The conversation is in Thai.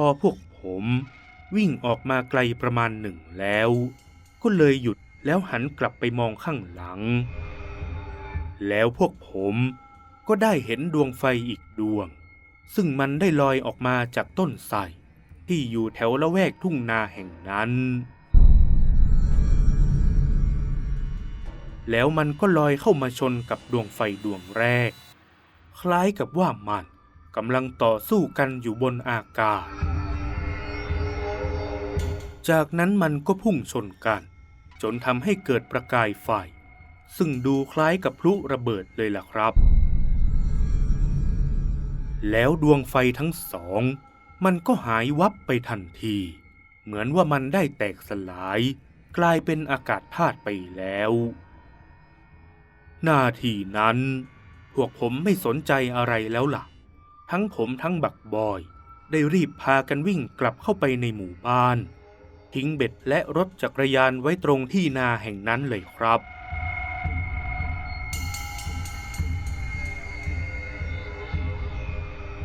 พอพวกผมวิ่งออกมาไกลประมาณหนึ่งแล้ว ก็เลยหยุดแล้วหันกลับไปมองข้างหลัง แล้วพวกผมก็ได้เห็นดวงไฟอีกดวง ซึ่งมันได้ลอยออกมาจากต้นไทรที่อยู่แถวละแวกทุ่งนาแห่งนั้น แล้วมันก็ลอยเข้ามาชนกับดวงไฟดวงแรก คล้ายกับว่ามันกำลังต่อสู้กันอยู่บนอากาศ จากนั้นมันก็พุ่งชนกัน จนทำให้เกิดประกายไฟ ซึ่งดูคล้ายกับพลุระเบิดเลยล่ะครับ แล้วดวงไฟทั้งสอง มันก็หายวับไปทันที เหมือนว่ามันได้แตกสลาย กลายเป็นอากาศธาตุไปแล้วหน้าที่นั้น พวกผมไม่สนใจอะไรแล้วล่ะ ทั้งผมทั้งบักบอย ได้รีบพากันวิ่งกลับเข้าไปในหมู่บ้าน ทิ้งเบ็ดและรถจักรยานไว้ตรงที่นาแห่งนั้นเลยครับ